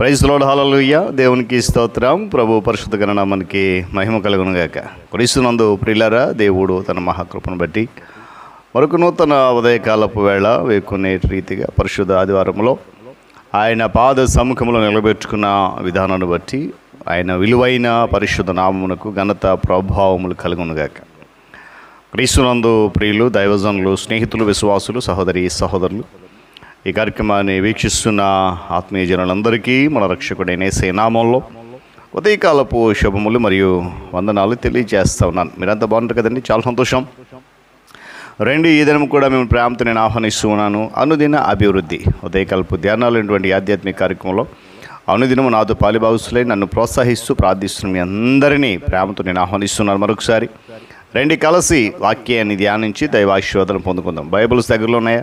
Praise load hallelujah దేవునికి స్తోత్రం. ప్రభు పరిశుద్ధ గణన మనకి మహిమ కలుగునుగాక క్రీస్తునందు ప్రిలరా దేవుడు తన మహాకృపను బట్టి మరొక నూతన ఉదయకాలపు వేళ వేకునే రీతిగా పరిశుద్ధ ఆదివారంలో ఆయన పాద సముఖంలో నిలబెట్టుకున్న విధానాన్ని బట్టి ఆయన విలువైన పరిశుద్ధ నామమునకు ఘనత ప్రభావములు కలుగునుగాక క్రీస్తునందు ప్రియులు దైవజనులు స్నేహితులు విశ్వాసులు సహోదరి సహోదరులు ఈ కార్యక్రమాన్ని వీక్షిస్తున్న ఆత్మీయ జనులందరికీ మన రక్షకుడైన సేనామంలో ఉదయకాలపు శుభములు మరియు వందనాలు తెలియజేస్తా ఉన్నాను. మీరంతా బాగుంటారు కదండి? చాలా సంతోషం. రెండు ఈ దినం కూడా మేము ప్రేమతో నేను ఆహ్వానిస్తూ ఉన్నాను. అనుదిన అభివృద్ధి ఉదయకాలపు ధ్యానాలు అనేటువంటి ఆధ్యాత్మిక కార్యక్రమంలో అనుదినము నాతో పాలిభావిస్తులై నన్ను ప్రోత్సహిస్తూ ప్రార్థిస్తున్న మీ అందరినీ ప్రేమతో నేను ఆహ్వానిస్తున్నాను మరొకసారి. రెండు కలిసి వాక్యాన్ని ధ్యానించి దైవాశీర్వాదం పొందుకుందాం. బైబిల్స్ దగ్గరలో ఉన్నాయా?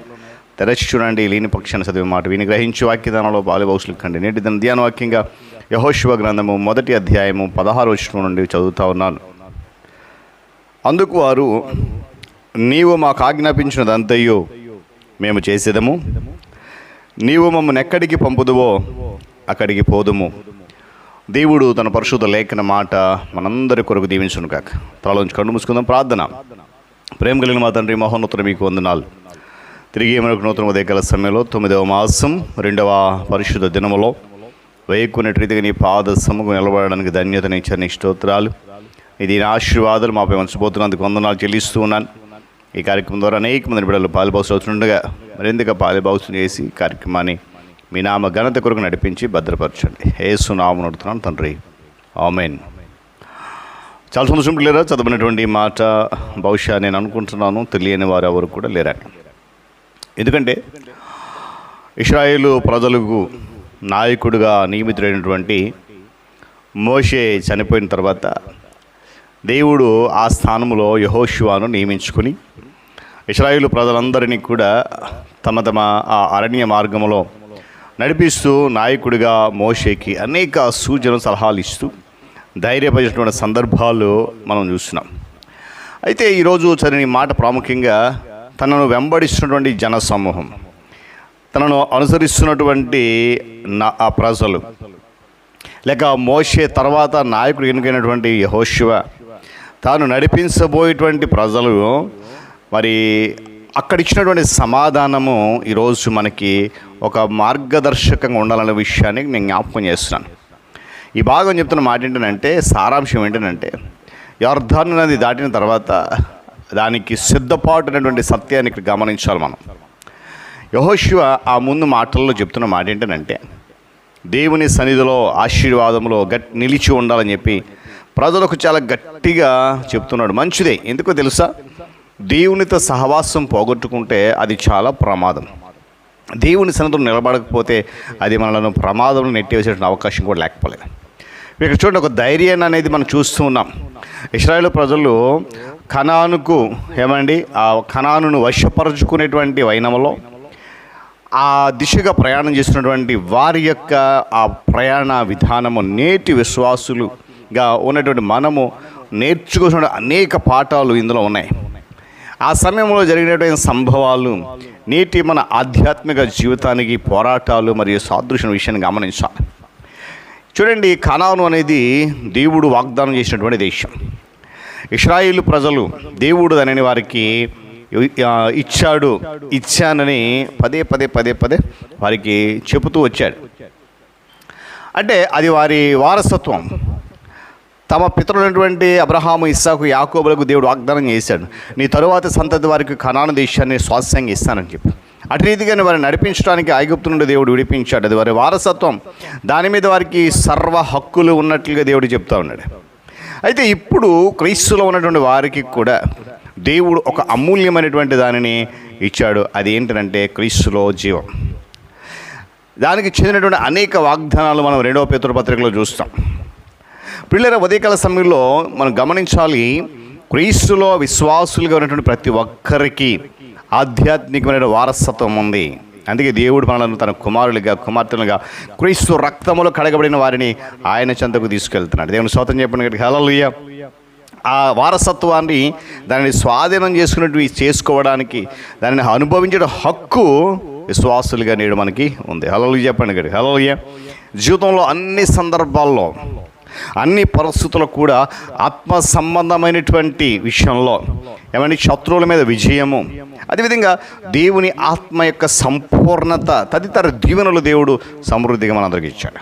తెరచి చూడండి లేని పక్షాన్ని చదివే మాట విని గ్రహించి. వాక్యదానంలో బాలిభౌషులు కండి నేటి దాని ధ్యాన వాక్యంగా యహోశివ గ్రంథము మొదటి అధ్యాయము పదహారు వచ్చిన నుండి చదువుతా ఉన్నాను. అందుకు వారు నీవు మాకు ఆజ్ఞాపించినదంతయు మేము చేసేదము. నీవు మమ్మల్ని ఎక్కడికి పంపుదువో అక్కడికి పోదుము. దేవుడు తన పరిశుద్ధ లేఖన మాట మనందరి కొరకు దీవించును కాక తలలోంచి కళ్ళు మూసుకుందాం ప్రార్థన. ప్రేమ కలిగిన మా తండ్రి మహోన్నతుడు మీకు వందనాలు. తిరిగి మనకు నూతన ఉదయకాల సమయంలో తొమ్మిదవ మాసం రెండవ పరిశుద్ధ దినములో వేయకునే రీతిగా నీ పాద సముఖం నిలబడడానికి ధన్యతనిచ్చారు నీ స్తోత్రాలు. ఇది నా ఆశీర్వాదాలు మాపై ఉంచబోతున్నందుకు వందనాలు చెల్లిస్తూ ఉన్నాను. ఈ కార్యక్రమం ద్వారా అనేక మంది బిడ్డలు పాలుబాసు అవుతుండగా మరింతగా పాలుబాసు చేసి ఈ కార్యక్రమాన్ని మీ నామ ఘనత కొరకు నడిపించి భద్రపరచండి. ఏసు నామం నడుతున్నాను తండ్రి. ఆమెన్. చాలా సంతోషం లేరా చదవనటువంటి మాట బహుశా నేను అనుకుంటున్నాను తెలియని వారు ఎవరు కూడా లేరని ఎందుకంటే ఇస్రాయేలు ప్రజలకు నాయకుడిగా నియమితుడైనటువంటి మోషే చనిపోయిన తర్వాత దేవుడు ఆ స్థానంలో యహోశివాను నియమించుకుని ఇస్రాయేలు ప్రజలందరినీ కూడా తమ తమ ఆ అరణ్య మార్గంలో నడిపిస్తూ నాయకుడిగా మోషేకి అనేక సూచన సలహాలు ఇస్తూ ధైర్యపరిచినటువంటి సందర్భాలు మనం చూస్తున్నాం. అయితే ఈరోజు చదివిన మాట ప్రాముఖ్యంగా తనను వెంబడిస్తున్నటువంటి జన సమూహం తనను అనుసరిస్తున్నటువంటి నా ఆ ప్రజలు. లేక మోషే తర్వాత నాయకుడు ఎన్నికైనటువంటి హోషివ తాను నడిపించబోయేటువంటి ప్రజలు మరి అక్కడ ఇచ్చినటువంటి సమాధానము ఈరోజు మనకి ఒక మార్గదర్శకంగా ఉండాలనే విషయాన్ని నేను జ్ఞాపకం చేస్తున్నాను. ఈ భాగం చెప్తున్న మాట ఏంటంటే సారాంశం ఏంటంటే యర్ధాను నది దాటిన తర్వాత దానికి సిద్ధపాటునటువంటి సత్యాన్ని ఇక్కడ గమనించాలి మనం. యహోశివ ఆ ముందు మాటల్లో చెప్తున్న మాట ఏంటంటే దేవుని సన్నిధిలో ఆశీర్వాదంలో గట్ నిలిచి ఉండాలని చెప్పి ప్రజలకు చాలా గట్టిగా చెప్తున్నాడు. మంచిదే. ఎందుకో తెలుసా? దేవునితో సహవాసం పోగొట్టుకుంటే అది చాలా ప్రమాదం. దేవుని సన్నిధిలో నిలబడకపోతే అది మనలను ప్రమాదంలో నెట్టివేసే అవకాశం కూడా లేకపోలేదు. ఇక్కడ చూడండి ఒక ధైర్యాన్ని అనేది మనం చూస్తూ ఉన్నాం. ఇస్రాయేల్ ప్రజలు కణానుకు ఏమండి? ఆ కణాను వశపరచుకునేటువంటి వైనములో ఆ దిశగా ప్రయాణం చేస్తున్నటువంటి వారి యొక్క ఆ ప్రయాణ విధానము నేటి విశ్వాసులుగా ఉన్నటువంటి మనము నేర్చుకోవాల్సిన అనేక పాఠాలు ఇందులో ఉన్నాయి. ఆ సమయంలో జరిగినటువంటి సంభవాలు నేటి మన ఆధ్యాత్మిక జీవితానికి పోరాటాలు మరియు సాదృశ్యం విషయాన్ని గమనించాలి చూడండి కనాను అనేది దేవుడు వాగ్దానం చేసినటువంటి దేశం. ఇస్రాయిల్ ప్రజలు దేవుడు దానిని వారికి ఇచ్చాడు ఇచ్చానని పదే పదే పదే పదే వారికి చెబుతూ వచ్చాడు. అంటే అది వారి వారసత్వం. తమ పితరులైనటువంటి అబ్రహాము ఇస్సాకు యాకోబులకు దేవుడు వాగ్దానం చేశాడు. నీ తరువాత సంతతి వారికి కనాను దేశాన్ని స్వాస్యంగా ఇస్తానని చెప్పి. అటు రీతిగానే వారిని నడిపించడానికి ఐగుప్తు నుండి దేవుడు విడిపించాడు. అది వారి వారసత్వం. దాని మీద వారికి సర్వ హక్కులు ఉన్నట్లుగా దేవుడు చెప్తా ఉన్నాడు. అయితే ఇప్పుడు క్రీస్తులో ఉన్నటువంటి వారికి కూడా దేవుడు ఒక అమూల్యమైనటువంటి దానిని ఇచ్చాడు. అది ఏంటంటే క్రీస్తులో జీవం. దానికి చెందినటువంటి అనేక వాగ్దానాలు మనం రెండవ పత్రికలో చూస్తాం. పిల్లల ఉదయకాల సమయంలో మనం గమనించాలి క్రీస్తులో విశ్వాసులుగా ఉన్నటువంటి ప్రతి ఒక్కరికి ఆధ్యాత్మికమైన వారసత్వం ఉంది. అందుకే దేవుడు మనలను తన కుమారులుగా కుమార్తెలుగా క్రీస్తు రక్తములో కడగబడిన వారిని ఆయన చెంతకు తీసుకెళ్తున్నాడు. దేవుని స్వాతం చెప్పిన హలలుయ్య ఆ వారసత్వాన్ని దానిని స్వాధీనం చేసుకున్నట్టు చేసుకోవడానికి దానిని అనుభవించడం హక్కు విశ్వాసులుగా నేడు మనకి ఉంది. హలలు చెప్పండి గడి హలో జీవితంలో అన్ని సందర్భాల్లో అన్ని పరిస్థితులు కూడా ఆత్మ సంబంధమైనటువంటి విషయంలో ఏమంటే శత్రువుల మీద విజయము. అదేవిధంగా దేవుని ఆత్మ యొక్క సంపూర్ణత తదితర దీవెనలు దేవుడు సమృద్ధిగా మనందరికీ ఇచ్చాడు.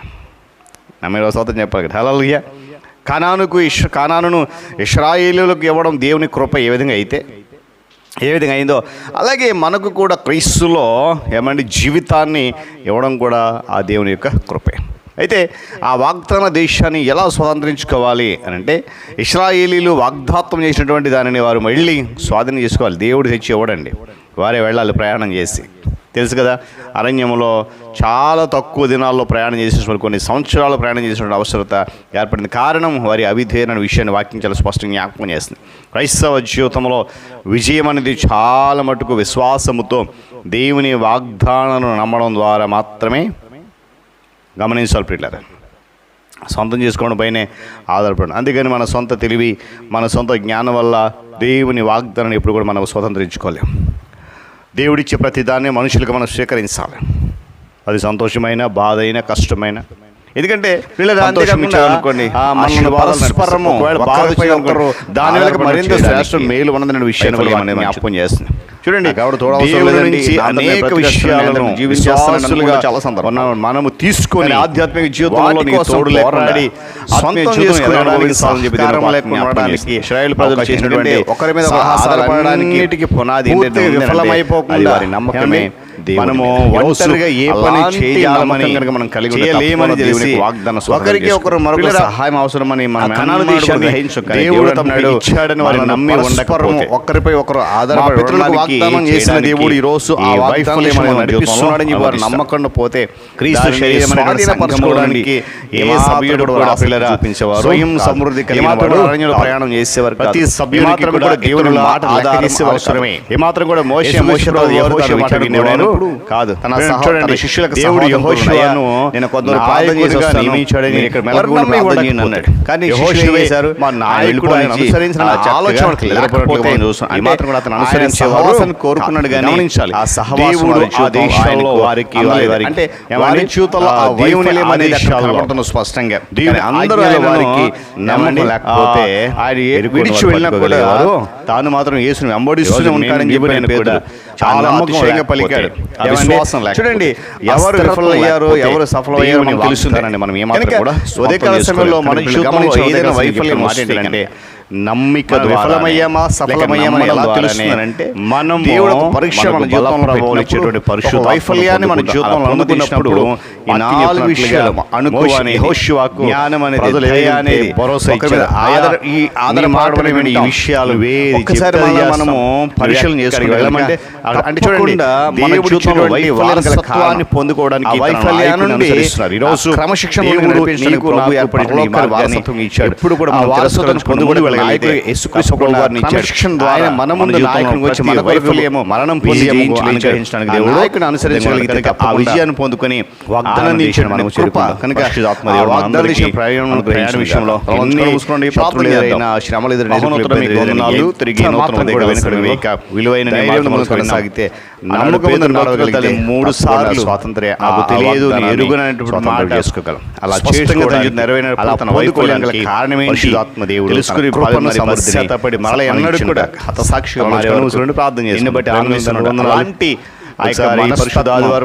నా మీరు స్వాతం చెప్పాలి హలో కానానుకు ఇష్ కానానును ఇస్రాయేలులకు ఇవ్వడం దేవుని కృప ఏ విధంగా అయితే ఏ విధంగా అయిందో అలాగే మనకు కూడా క్రీస్తులో ఏమంటే జీవితాన్ని ఇవ్వడం కూడా ఆ దేవుని యొక్క కృపే. అయితే ఆ వాగ్దాన దేశాన్ని ఎలా స్వాతంత్రించుకోవాలి అని అంటే ఇస్రాయేలీలు వాగ్దాత్వం చేసినటువంటి దానిని వారు మళ్ళీ స్వాధీనం చేసుకోవాలి. దేవుడు తెచ్చి ఇవ్వడండి. వారే వెళ్ళాలి ప్రయాణం చేసి. తెలుసు కదా అరణ్యంలో చాలా తక్కువ దినాల్లో ప్రయాణం చేసేటువంటి కొన్ని సంవత్సరాలు ప్రయాణం చేసినటువంటి అవసరత ఏర్పడింది. కారణం వారి అవిధేయన విషయాన్ని వాక్యం చాలా స్పష్టంగా జ్ఞాపకం చేస్తుంది. క్రైస్తవ జీవితంలో విజయం అనేది చాలా మటుకు విశ్వాసముతో దేవుని వాగ్దానాలను నమ్మడం ద్వారా మాత్రమే గమనించాలి పిల్లలు సొంతం చేసుకోవడం పైనే ఆధారపడి అందుకని మన సొంత తెలివి మన సొంత జ్ఞానం వల్ల దేవుని వాగ్దానాన్ని ఎప్పుడు కూడా మనం స్వతంత్రించుకోలేం. దేవుడిచ్చే ప్రతి దాన్ని మనుషులకు మనం స్వీకరించాలి. అది సంతోషమైన బాధ అయినా కష్టమైన. ఎందుకంటే దాని ఆధారపడి మరింత శ్రేష్ఠ మేలు ఉన్నదనే విషయాన్ని కూడా మనం మంచిది. జ్ఞాపకం చేస్తుంది చూడండి. నుంచి అనేక విషయాలను చాలా సందర్భం. మనం- మనము తీసుకొని కానీ ఆధ్యాత్మిక జీవితంలో నీకు తోడు లేకుండా సొంతం సహకారం చేస్తుంది. ఇశ్రాయేలు ప్రజలు చేసినటువంటి ఒకరి మీద ఆధారపడడానికి పునాది విఫలమైపోకుండా వారి నమ్మకమే మనము. ఒంటరిగా ఏ పని చేయాలని కనుక మనం కలిగి చేయలేమని దేవునికి వాగ్దానం ఒకరికి. ఒకరు మరొక సహాయం అవసరమని మనం దేవుడు తమకు ఇచ్చాడని వారు నమ్మి ఉండకపోతే ఒకరిపై ఒకరు ఆధారపడి వాగ్దానం చేసిన దేవుడు ఈ రోజు ఆ వైఫల్యం నడిపిస్తున్నాడని వారు. నమ్మకుండా పోతే క్రీస్తు శరీరం ఏ సభ్యుడు సభ్యుడు కూడా పిల్లరా స్వయం. సమృద్ధి కలిగిన వాడు. ప్రయాణం చేసేవారు ప్రతి మాత్రం కూడా దేవుని మాట ఆధారం అవసరమే. కాదు. ఏ మాత్రం కూడా విచారణ వినేవారు? కాదు. తన శిష్యులకు దేవుడు యెహోషువను నేను కొందరు ప్రార్థన చేసి వస్తాను, నియమించాడని ఇక్కడ ప్రార్థన చేయండి. అన్నాడు. కానీ శిష్యులు వేశారు, మా నాయకుడు ఆయన వెళ్ళిపోయి అనుసరించిన ఆ చక్కగా ఆలోచనలకు నిద్రపోవట్లుగా లేకపోతే. ఈ మాత్రం కూడా అతను అనుసరించేవారు కోరుకున్నాడు కానీ గమనించాలి. ఆ సహవాసం ఆ దేశంలో వారికి అందలేదు. వారి- అంటే? వారి జీవితంలో ఆ దేవుని అనేది కనబడుతున్న స్పష్టంగా దేవుని అందరూ వారికి నమ్మకం? లేకపోతే ఆయన విడిచి వెళ్ళినా కూడా. తాను మాత్రం యేసుని వెంబడిస్తూనే ఉంటాడని చెప్పి నేను పేతురు చాలా అతిశయంగా పలికాడు చూడండి, ఎవరు విఫలమయ్యారో, లేకపోతే ఎవరు సఫలమయ్యారో దేవుని మనకు వాగ్దానాన్ని తెలుస్తుంది. మనం ఏమాత్రం కనుక కూడా ఉదయకాల సమయంలో మన ఏదైనా వైఫల్యం కనుక నమ్మిక విఫలమయ్యామా, సఫలమయ్యామా ఎలా తెలుస్తుందనంటే మనం దేవుడు పరీక్ష మన జీవితంలో ఇచ్చేటువంటి ఒక పరిశుద్ధాత్మను వైఫల్యాన్ని మన. జీవితంలో అనుకున్నప్పుడు నాలుగు విషయాలు జ్ఞానం అనేది భరోసా ఈ ఆధార ఈ. విషయాలు చేస్తాం. మనము పరిశీలన చేసుకుని వెళ్ళమంటే అంటే చూడండి మన జీవితంలో. పొందుకోవడానికి వైఫల్యాన్ని నుండి. ఈరోజు క్రమశిక్షణ నీకు నాకు ఏర్పడిన వారసత్వం ఇచ్చాడు ఎప్పుడు కూడా తిరస్కరించకుండా పొందుకొని ముందుకు వెళ్ళగలిగితే వెళ్ళగలిగితే యేసుక్రీస్తు ప్రభు వారిని ఇచ్చాడు. క్రమశిక్షణ ద్వారా ఆయన మన ముందు మన జీవితంలో నాయకునికి వచ్చి ప్రతి మన వైఫల్యము, మరణం విజయము పొంది అనుగ్రహించడానికి దేవుడు దేవుడు నాయకుని అనుసరించగలిగితే కనుక ఆ విజయాన్ని పొందుకొని వాగ్దానం కృప. కనుక వాగ్దానం ప్రయాణం మన ప్రయాణ గ్రహించిన విషయంలో శ్రమలు ఎదురైనా. తిరిగి విలువైన కొనసాగితే నమ్మకం మూడు సార్లు స్వాతంత్ర్య నాకు ఆ తెలియదు నీ వాగ్దానాన్ని ఎరుగనటువంటి స్వాతంత్రం మాట చేసుకోగలం. అలా నెరవేరిన కారణం ఏంటి దేవుడు తెలుసుకుని కృపను పశ్చాత్తాపడి మరల ఎన్నడూ కూడా హతసాక్షిగా తమ మారే కనులు వరకు చూడండి, ప్రార్థన. నిన్ను బట్టి. అలాంటి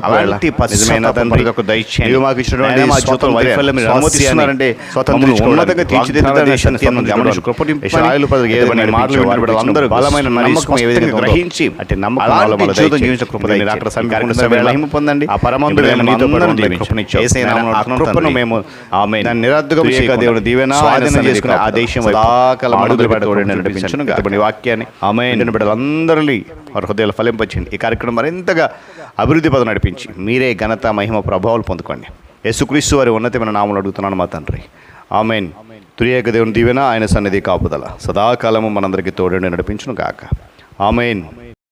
అలాంటి నిజమైన తండ్రి, మాకు ఇచ్చినటువంటి వైఫల్యం మీరు అనుమతిస్తున్నారంటే ఉన్నతంగా మాటలు అందరూ బలమైన నమ్మకం ఏ విధంగా గ్రహించి జీవితం పొందండి. ఆ కృపను. మేము నిరర్ధకం దేవుని చేసుకుని దేశం అడుగులు వాక్యాన్ని. వింటున్న బిడ్డలందరినీ వారి హృదయాలు ఫలింపచ్చింది ఈ కార్యక్రమం మరింతగా అభివృద్ధి పదం నడిపించి మీరే ఘనత మహిమ ప్రభావాలు పొందుకోండి. యేసుక్రీస్తు వారి ఉన్నతమైన నామలు అడుగుతున్నాను మా తండ్రి. ఆమెన్. తురియేక దేవుని దీవెన ఆయన సన్నిధి కాపుదల. సదాకాలము మనందరికీ తోడండి నడిపించును గాక ఆమెన్.